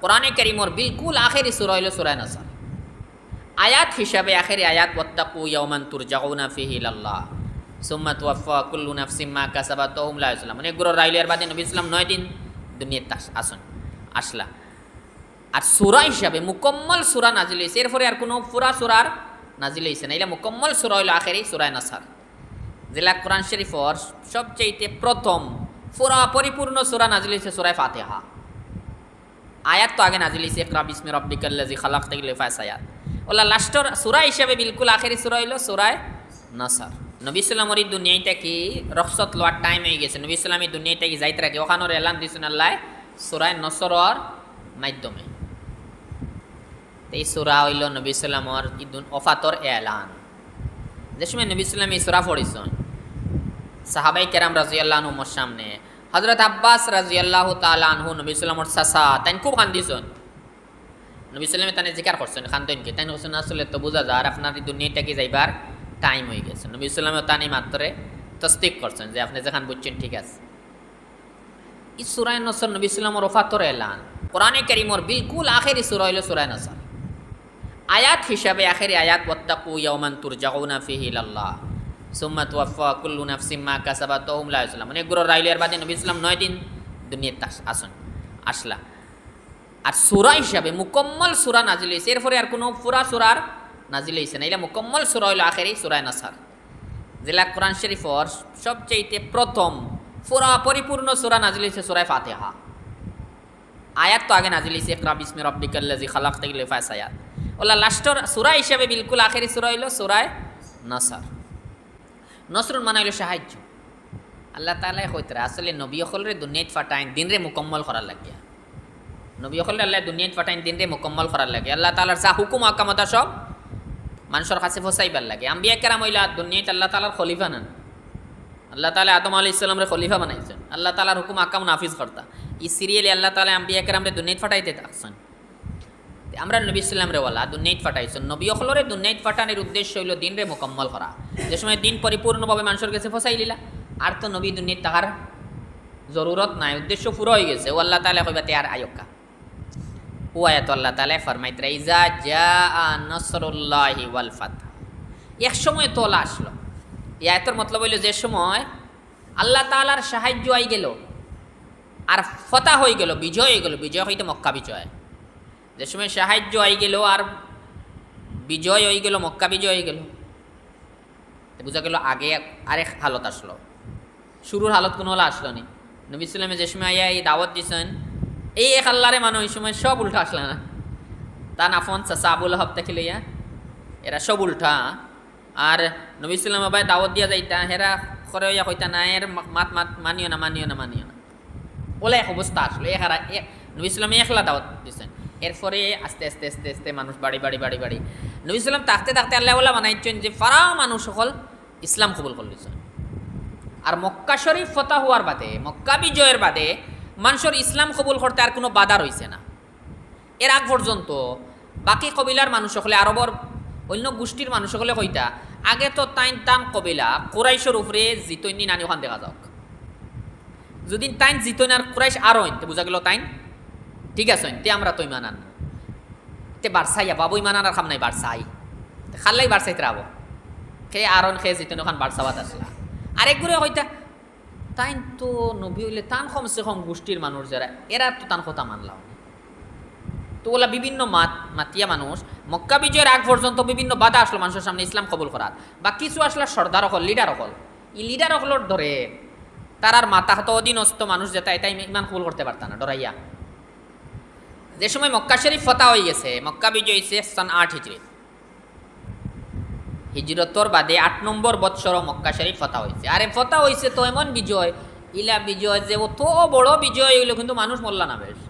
কোরআনে করিমর বিলকুল আখেরি সুরা হইল সুরায় নাসার আয়াত হিসাবে আখেরি আয়াত, ওয়াত্তাকু ইয়াওমান তুরজাউনা ফিহি ইলাল্লাহ, সুম্মা তুওয়াফা কুল্লু নাফসিম মা কাসাবাত ওয়া হুম লা ইউজলাম। মানে গুরু রাইলের বাদে নবী ইসলাম নয় দিন দুনিয়াতে আস- আসুন, আসলা। আর সুরা হিসাবে মুকম্মল সুরা নাজিল হয়েছে এরপরে আর কোনো পুরা সুরার নাজিল হয়েছে না। এটা মুকম্মল সুরা হইল আখেরি সুরায় নাসার জেলা কোরআন শরীফর সবচেয়ে প্রথম পুরা পরিপূর্ণ সুরা নাজিল হয়েছে সুরায় ফাতেহা। আয়াত তো আগে নাজিল হয়েছে ইকরা বিসমি রব্বিকাল্লাজি খালাক থেকে লেফাস আয়াত ওলা লাস্টর সুরা হিসাবে বিলকুল আখেরি সুরা হইল সুরায় নাসার। নবী সাল্লামর এই দুনিয়াটা কি? রক্সত লোয়ার টাইম হয়ে গেছে। নবী সাল্লাম এই দুনিয়াটা কি? যাইতে রাখে। ওখানোর এলান দিয়েছেন আল্লাহ সুরায় নসরর মাধ্যমে। এই সুরা হইল নবী সাল্লামর ইদুন অফাতর এলান। যে সময় নবী সাল্লাম এই সুরা পড়িছেন, সাহাবাই কেরাম রাজিয়াল্লাহ সামনে হজরত আব্বাস রাজিয়াল্লাহ তালানহু নবী সাল্লামর সাসা তাই খুব কান্দিছেন নবী সাল্লামে তানে জিকার করছেন খান্তনকে তাই হোসেন আসলে তো বোঝা যায় আর আপনার দুনিয়াটাকে যাইবার টাইম হয়ে গেছে নবী সাল্লামে তানি মাত্রে তস্তিক করছেন যে আপনি যেখান বুঝছেন ঠিক আছে এই সুরায় নসর নবী সাল্লামর ওফাতর এলান কোরআনে করিমর বিলকুল আখেরি সুরা হইল সুরায় নসর আয়াত হিসাবে আখেরি আয়াত ওয়াত্তাকু ইয়াওমান তুরজাউনা ফিহি ইলাল্লাহ সুম্মা তুওয়াফা কুল্লু নাফসিম মা কাসাবাত ওয়া হুম লা ইউজলাম মানে গুরু রাইলের বাদে নবী ইসলাম নয় দিন দুনিয়াতে আস- আসুন, আসলা। আর সুরা হিসাবে মুকম্মল সুরা নাজিল হয়েছে। এরপরে আর কোনো পুরা সুরার নাজিল হয়েছে না। এটা মুকম্মল সুরা হইল আখেরি সুরায় নাসার। জেলা কোরআন শরীফর সবচেয়ে প্রথম পুরা পরিপূর্ণ সুরা নাজিল হয়েছে সুরায় ফাতেহা। আয়াত তো আগে নাজিল হয়েছে, ইকরা বিসমি রব্বিকাল্লাজি খালাক থেকে লেফাস আয়াত ওলা লাস্টর সুরা হিসাবে বিলকুল আখেরি সুরা হইল সুরায় নাসার। নসরুন মানে হইল সাহায্য। আল্লাহ তালা হইতরা আসলে নবী অকলরে দুনিয়াত ফাটাইন, দিনরে মুকম্মল করার লাগিয়া। নবী অকলরে আল্লাহ দুনিয়াত ফাটাইন, দিনরে মুকম্মল করার লাগে আল্লাহ তালার যা হুকুম, আকামতা সব মানুষের কাছে ফসাইবার লাগে। আম্বিয়া কেরাম হইলা দুনিয়াত আল্লাহ তালার খলিফা নেন। আল্লাহ তালা আদম আলি ইসলামরে খলিফা বানাইছেন। আল্লাহ তালার হুকুম, আকাম নাফিজ করতা। এই সিরিয়ালে আল্লাহ তালা আম্বিয়া কেরামরে দুনিয়াত ফাটাইতে থাকছেন। আমরা নবী ইসলাম রে ওয়ালা দুনিয়াত ফাটাইছেন। নবী অখলরে দুনিয়াত ফাটানোর উদ্দেশ্য হইল দিন রে মোকাম্মল করা। যে সময় দিন পরিপূর্ণভাবে মানুষের কাছে ফসাই লিলা আর তো নবী দুনিয়াত তাহার জরুরত নাই, উদ্দেশ্য পুরো হয়ে গেছে। ও আল্লাহ তালা কইবা তে আর আয়কা ও আয়াত আল্লাহ তালা ফরমাইতরা ইজা জা নসরুল্লাহি ওয়াল ফাতহ। এক সময় তোলা আসলো। এই আয়াতের মতলব হইল, যে সময় আল্লাহ তালার সাহায্য আই গেল, আর ফতা হয়ে গেল, বিজয় হয়ে গেল, বিজয় হইতে মক্কা বিজয়। যে সময় সাহায্য হয়ে গেল আর বিজয় হয়ে গেল, মক্কা বিজয় হয়ে গেল বোঝা গেল আগে আরেক হালত আসলো। শুরুর হালত কোনো হলো আসলো নি। নবী ইসলামে যে সময় আইয়া এই দাওয়াত দিছেন, এই এক আল্লাহরে মানুষ এই সময় সব উল্টা আসলো না। তা নাফন চাচা আবুল হব থেকে লইয়া, এরা সব উল্টা। আর নবী ইসলাম বাবাই দাওয়াত দিয়া যাইতা, হেরা করে হইয়া কইতা, না, এর মাত মাত, মানিও না মানিও না মানিও না। ওলা এক অবস্থা আসলো, এক হারা, এক, নবী ইসলামে একলা দাওয়াত দিচ্ছেন এরপরে আস্তে আস্তে আস্তে আস্তে মানুষ বাড়ি বাড়ি বাড়ি বাড়ি। নবী ইসলাম থাকতে থাকতে ওলা বানাইছেন যে, ফারা মানুষ সকল ইসলাম কবুল করলিছেন আর মক্কা শরীফ ফতা হওয়ার বাদে, মক্কা বিজয়ের বাদে মানুষের ইসলাম কবুল করতে আর কোনো বাধা রইছে না। এর আগ পর্যন্ত বাকি কবিলার মানুষ সকলে, আরবর অন্য গোষ্ঠীর মানুষ সকলে কইতা, আগে তো তাইন তান কবিলা কোরাইশের উপরে জিতৈনি নানি ওখান দেখা যাওক। যদি তাইন জিতৈন আর কোরাইশ আরও বুঝা গেল তাইন ঠিক আছে, তে আমরা তো ইমান ইমানান তে বারসাইয়া বাবু ইমান আর খাম নাই, বারসাই। খাল্লাই বারসাইতে রাবো খে আরন খে জিতৈন, ওখান বারসাবাদ আসলা। আরেকগুলো হইতা তাইন তো নবী হইলে তান কমসে কম গোষ্ঠীর মানুষ যারা, এরা তো তান কথা মানলাম তো ওলা বিভিন্ন মাত, মাতিয়া মানুষ, মক্কা বিজয়ের আগ পর্যন্ত বিভিন্ন বাধা আসলো মানুষের সামনে ইসলাম কবুল করার। বা কিছু আসলে সর্দার অকল, লিডার অকল। এই লিডার অকলর ধরে তারার মাতা হতো অধীনস্থ মানুষ যেটা এটাই ইমান কবুল করতে পারত না ডরাইয়া। যে সময় মক্কা শরীফ ফতা হয়ে গেছে, মক্কা বিজয় হয়েছে সন আট হিজড়ি। হিজরতর বাদে আট নম্বর বৎসর মক্কা শরীফ ফতা হয়েছে। আরে ফতা হয়েছে তো এমন বিজয়, ইলা বিজয় যে অত বড় বিজয় হইল কিন্তু মানুষ মল্লা না বেশ।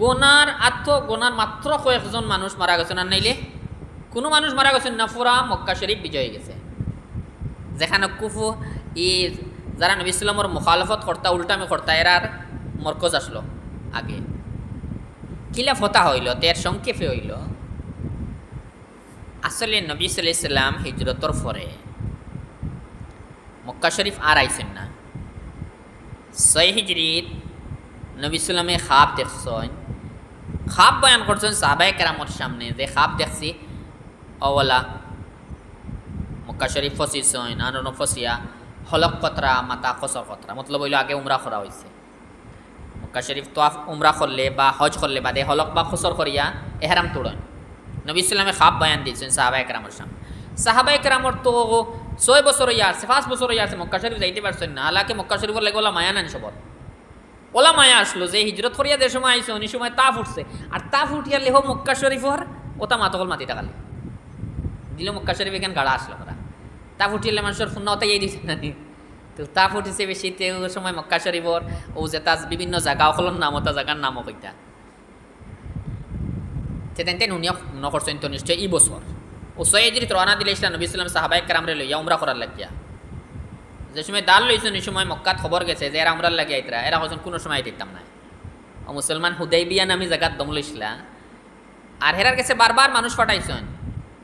গোনার আত্ম, গোনার মাত্র কয়েকজন মানুষ মারা গেছে না নাইলে? কোনো মানুষ মারা গেছে না পুরা মক্কা শরীফ বিজয় গেছে। যেখানে কুফু ই যারা নবী ইসলামর মুখালফত কর্তা উল্টামি কর্তা, এরার মরকজ আসলো। আগে। কিলা ফতা হইল, তের সংক্ষেপে হইল। আসলে নবী সাল্লাম হিজরতর ফরে মক্কা শরীফ আর আইসেন না। ছয় হিজরিত নবী সাল্লামে খাপ দেখছেন। খাপ বয়ান করছেন সাহাবাই কেরামর সামনে যে খাপ দেখছি অওয়ালা মক্কা শরীফ ফসিছেন আনন ফসিয়া হলক কতরা, মাতা কসর কতরা, মতলব হইল আগে উমরা করা হয়েছে মক্কা শরীফ তো উমরা করলে বা হজ করলে বাদে হলক বা খসর করিয়া এহারাম তোড়েন নবী ইসলামে খাপ বয়ান দিয়েছেন সাহাবাই কেরামর সামনে। সাহাবাই কেরামর তো ছয় বছর হইয়া আসছে, পাঁচ বছর হইয়া আসছে, মক্কা শরীফ যাইতে পারছেন না। হালাকে মক্কা শরীফর লাগে ওলা মায়া নান সবর ওলা মায়া আসলো যে হিজরত করিয়া যে সময় আইসো উনি সময় তাপ উঠছে। আর তাপ উঠিয়া লেহ মক্কা শরীফর ওটা মাতকল মাতি টাকালে দিল মক্কা শরীফ এখানে গাড়া আসলো ওরা? তাপ উঠিলে মানুষের ফোন ওটাই দিছে না নি? তো তাপ উঠিছে বেশি, তে সময় মক্কা শরীফর ও যে তাজ বিভিন্ন জায়গা অকলন নাম ওটা জায়গার নামও কইতা। তে তেন তেন উনিও নকরছেন তো নিশ্চয় ই বছর ও সয়ে যদি রওনা দিলে ইসলাম নবী ইসলাম সাহাবাই কারামরে লইয়া উমরা করার লাগিয়া। যে সময় দাল লইছেন এই সময় মক্কাত খবর গেছে যে এরা উমরার লাগিয়া আইতরা এরা হচ্ছেন কোনো সময় দিতাম না ও মুসলমান হুদাই বিয়া নামি জায়গাত দম লইছিলা আর হেরার কাছে বারবার মানুষ পাঠাইছেন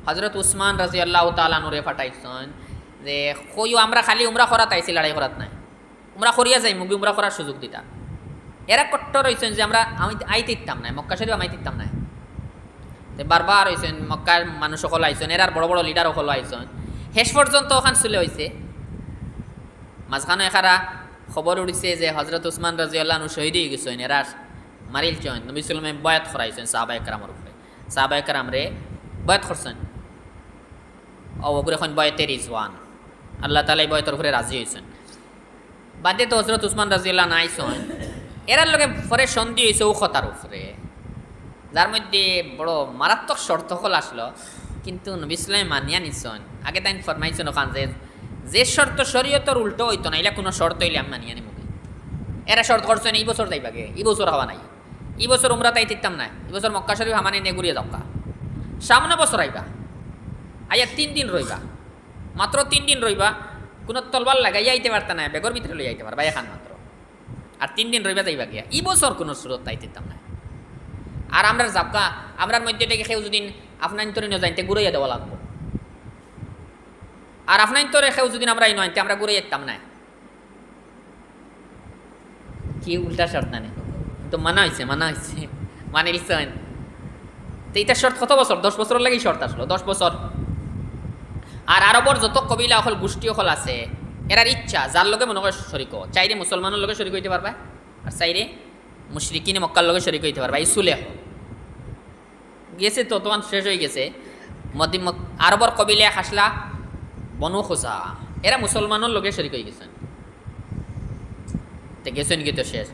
হজরত উসমান রাজি আল্লাহ তালানুরে পাঠাইছেন যে কইও আমরা খালি উমরা করাত আইছি লড়াই করাত নাই। উমরা করিয়া যাই মুগি উমরা করার সুযোগ দিতা। এরা কট্টর হয়েছেন যে আমরা আমি আইতে ইত্তাম নাই, মক্কা শরীফ আমি ইত্তাম নাই। বারবার হয়েছেন মক্কার মানুষ সকল আইছেন, এরার বড় বড় লিডার সকল আইছেন। শেষ পর্যন্ত ওখান চলে হয়েছে মাঝখানে এখারা খবর উঠিছে যে হজরত উসমান রাজি আল্লাহ শহীদ হয়ে গেছেন এরা মারিল চন নবী সালামে বয়াত করাইছেন সাহাবা একরামের উপরে। সাহাবা একরাম রে বয়াত করছেন অবগুর এখন বয়তে রিজওয়ান। আল্লাহ তালা এই বয়তের উপরে রাজি হয়েছেন। বাদে তো হজরত উসমান রাজি আল্লাহ নাইছেন এরার লগে পরে সন্ধি হয়েছে কথার উপরে। যার মধ্যে বড় মারাত্মক শর্ত হল আসলো, কিন্তু নবী ইসলামে মানিয়া নিছেন। আগে তাই ফরমাইছেন ওখান যে যে শর্ত শরীয়তর উল্টো হইতো না, এলা কোনো শর্ত হইলে আমি মানিয়া নিব এরা শর্ত করছেন এই বছর যাইবাগে এই বছর হওয়া নাই। এই বছর উমরা তাই তিতাম নাই এই বছর মক্কা শরীফ হামানি ঘুরিয়ে যাওকা সামনে বছর আইবা। আইয়া তিন দিন রইবা। মাত্র তিন দিন রইবা কোনো তলবার লাগাই আইতে পারতা না বেগর ভিতরে লই আইতে পারবা এখান মাত্র আর তিন দিন রইবা যাইবা গিয়া এই বছর কোনো সুরত তাই তিতাম না আর আমরা যাবকা আমরার মধ্যে থেকে কেউ যদি আপনার তোরে নিয়ে যাইতে ঘুরাইয়া দেওয়া লাগবো। আর আপনার তোরে কেউ যদি আমরা এই নয়তে আমরা ঘুরে যেতাম না কি উল্টা শর্ত না তো মানা হয়েছে মানা হয়েছে মানে তো এইটা শর্ত কত বছর দশ বছর লাগেই শর্ত আসলো দশ বছর আর আরবর যত কবিলা অকল গোষ্ঠী অকল আছে এরার ইচ্ছা যার লগে মনে করে শরিক চাইরে মুসলমানের লগে শরিক হইতে পারবা আর চাইরে মুশরিকিনে মক্কার লগে শরিক হইতে পারবা এই সুলে গেছে তো তোমার শেষ হয়ে গেছে। মদি আরবর কবিলা হাসলা বনু খোসা এরা মুসলমানের লগে শরিক হয়ে গেছেন। গেছেন কি তো শেষ?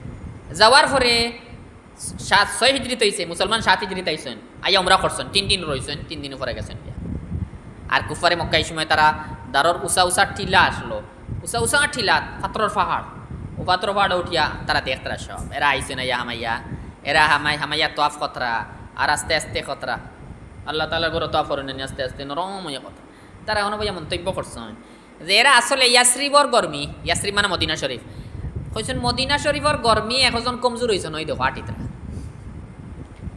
যাওয়ার পরে সাত ছয় হিজড়িত হয়েছে মুসলমান সাত হিজড়িত আইসেন আইয়া আমরা করছেন তিন দিন রয়েছেন তিন দিন পরে গেছেন আর কুফারে মক্কা এই সময় তারা দারর উষা উষা টিলা আসলো। উষা উষা টিলা পাথরের পাহাড়। ও পাথর পাহাড় উঠিয়া তারা দেখতারা সব। এরা আইসেন আইয়া হামাইয়া। এরা হামাই, হামাইয়া তোয়াফ কতরা আর আস্তে আস্তে কতরা আল্লাহ তালা করে তোয়াফ করেন আস্তে আস্তে নরম হইয়া কথা তারা এখন ভাইয়া মন্তব্য করছেন যে এরা আসলে ইয়াসরিবর গরমি। ইয়াসরিব মানে মদিনা শরীফ। কইছেন, মদিনা শরীফর গরমি এখন কমজোর হয়েছে নই দেখো আটিতরা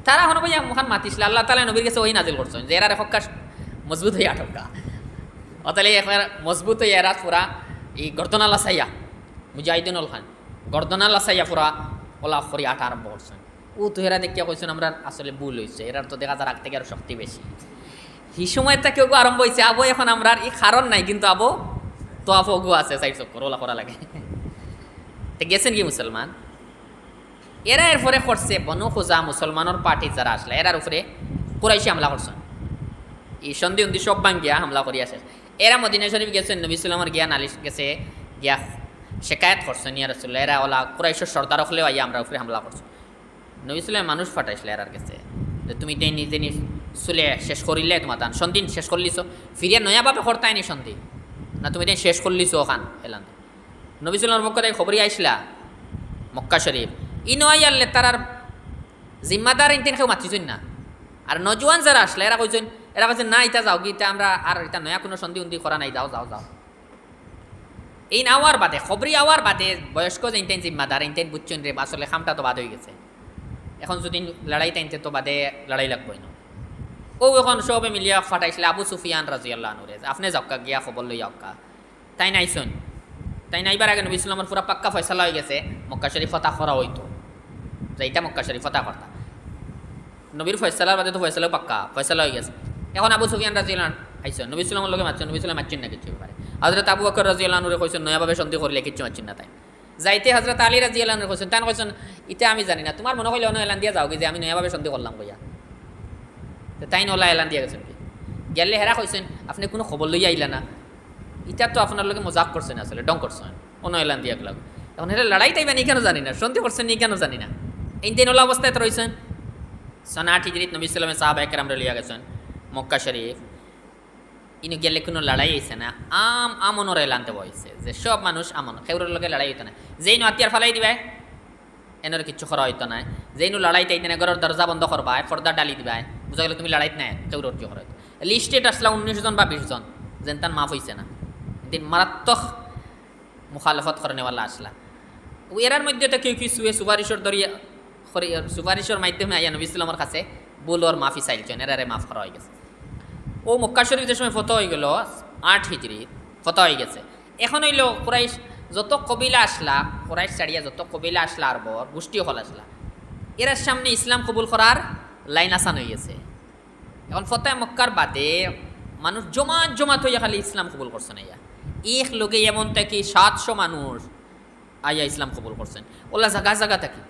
তারা এখন ভাইয়া মাতিছিল। আল্লাহ তালা নবীর কাছে ওই নাজিল করছেন যে এরা রেখা মজবুত হয়ে আটকা অতালে এখন মজবুত হয়ে এরা পুরা এই গর্দনাল্লা সাইয়া মুজাহিদিন উল খান গর্দনাল্লা সাইয়া পুরা ওলা করি আটা আরম্ভ করছেন ও তো এরা দেখিয়া কইছেন আমরা আসলে ভুল হয়েছে এরার তো দেখা যার আগ থেকে আরও শক্তি বেশি এই সময়টা কেউ কেউ আরম্ভ হয়েছে আবো এখন আমরা এই কারণ নাই কিন্তু আবো তো আবো গো আছে সাইড চক্কর ওলা করা লাগে তো গেছেন কি মুসলমান এরা এরপরে করছে বনু খোঁজা মুসলমানের পার্টি যারা আসলে এরার উপরে কুরাইশি হামলা করছেন এই সন্ধি উন্দি সব ভাঙ্গিয়া হামলা করি আসে এরা মদিনা শরীফ গেছেন নবী সালামের গিয়া নালিশ গেছে, গিয়া শেকায়ত করছেন ইয়া রসুল্লাহ এরা ওলা কুরাইশের সর্দার হলেও আইয়া আমরা উপরে হামলা করছ নবী সালাম মানুষ ফাটাইছিল এরার কাছে যে তুমি তাই নিজে নিজ চুলে শেষ করিলে তোমার তান। সন্ধি শেষ করলিছ ফিরিয়া নয়াভাবে করতাই নি সন্ধি না তুমি তাই শেষ করলিছ ওখান এলান। নবী সালামের পক্ষ থেকে খবরই আইসলা মক্কা শরীফ ই নয় আনলে তার আর জিম্মাদার ইনতেন কেউ মাতিছেন না। আর নজওয়ান যারা আসলে এরা কইছেন এরা কইছেন না ইটা যাও গিটা আমরা আর এটা নয়া কোনো সন্ধি উন্দি করা নাই, যাও যাও যাও। এই আওয়ার বাদে খবরি আওয়ার বাদে, বয়স্ক যে ইনতেন জিম্মাদার ইনতেন বুঝছেন রে আসলে খামটা তো বাদ হয়ে গেছে। এখন যদি লড়াই টাইনতে তো বাদে লড়াই লাগবই না। ও এখন সবে মিলিয়া ফাটাইছিলে আবু সুফিয়ান রাজি আল্লাহ নুরে আপনি যাওকা গিয়া খবর লই যাওকা তাই নাইছুন তাই নাইবার আগে নবী ইসলামের পুরা পাক্কা ফয়সালা হয়ে গেছে, মক্কা শরীফ ফতা করা হইতো যাইতা মক্কা শরীফ ফতা করতা নবীর ফয়সালার বাদে তো ফয়সালা পাক্কা ফয়সালা হয়ে গেছে। এখন আবু সুফিয়ান রাজিয়ান আইসন নবী সালামের লগে মারছেন নবী সালাম মারছেন না কিছু ব্যাপারে হজরত আবু বকর রাজিয়ালানুরে কইছেন, নয়াভাবে সন্ধি করলে কিচ্ছু মারছেন না তাই। যাইতে হজরত আলী রাজিয়ালানুরে কইছেন তাই কইছেন ইটা আমি জানি না, তোমার মনে হইলে অন্য এলান দিয়া যাও যে আমি নয়াভাবে সন্ধি করলাম কইয়া? তাই নলা এলান দিয়া গেছেন কি? গেলে হেরা কইছেন, আপনি কোনো খবর লইয়া আইলা না। ইটা তো আপনার লগে মজাক করছেন আসলে, ডং করছেন। অন্য এলান দিয়া গেলাম এখন এটা লড়াই তাইবেন এই কেন জানি না, সন্ধি করছেন এই কেন জানি না। এই দিন ওলা অবস্থায় তো রয়েছেন সনা আট হিজরিত নবী সালামে সাহাবা একরাম লিয়া গেছেন। মক্কা শরীফ, ইনি গেলে কোনো লড়াই হয়েছে না। আম আমনের এলানতে বইছে, যে সব মানুষ আমন, খেউরের লগে লড়াই হইতো না। যেই নো আত্মীয়ার ফালাই দিবে, এনের কিচ্ছু করা হইতো না। যেই নো লড়াই তাইতে না, ঘরের দরজা বন্ধ করবা, পর্দা ডালি দিবা, বুঝা গেলে তুমি লড়াইত নাই খেউরের কি করা লিস্টেট আসলা উনিশ জন বা বিশ জন, যেন তার মাফ হইছে না। দিন মারাত্মক মুখালফত করেনেওয়ালা আসলা। এরার মধ্যে তো কেউ কি সুয়ে সুপারিশর দরিয়া সুপারিশর মাধ্যমে আইয়া নবী ইসলামের কাছে বল মাফি চাইলছেন এরারে মাফ করা হয়ে গেছে। ও মক্কা শরীফ যে সময় ফতো হয়ে গেল, আট হিজড়ি ফতো হয়ে গেছে। এখন হইল কুরাইশ যত কবিলা আসলা, কুরাইশ ছাড়িয়া যত কবিলা আসলা আর বর, গোষ্ঠী হল আসলা। এরার সামনে ইসলাম কবুল করার লাইন আসান হয়ে গেছে। এখন ফতেহ মক্কার বাদে মানুষ জমাত জমাত হইয়া খালি ইসলাম কবুল করছে না এক লোকে এমন থাকি সাতশো মানুষ আইয়া ইসলাম কবুল করছেন। ওলা জাগা জাগা থাকি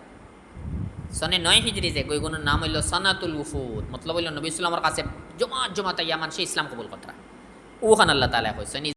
সনে নয় হিজরি যে কইগুলোর নাম হইল সনাতুল উফুদ। মতলব হইল নবী ইসলামের কাছে জমা জমাতে ইয়ামান সে ইসলাম কবুল কথা উহান আল্লাহ তালা কইছেন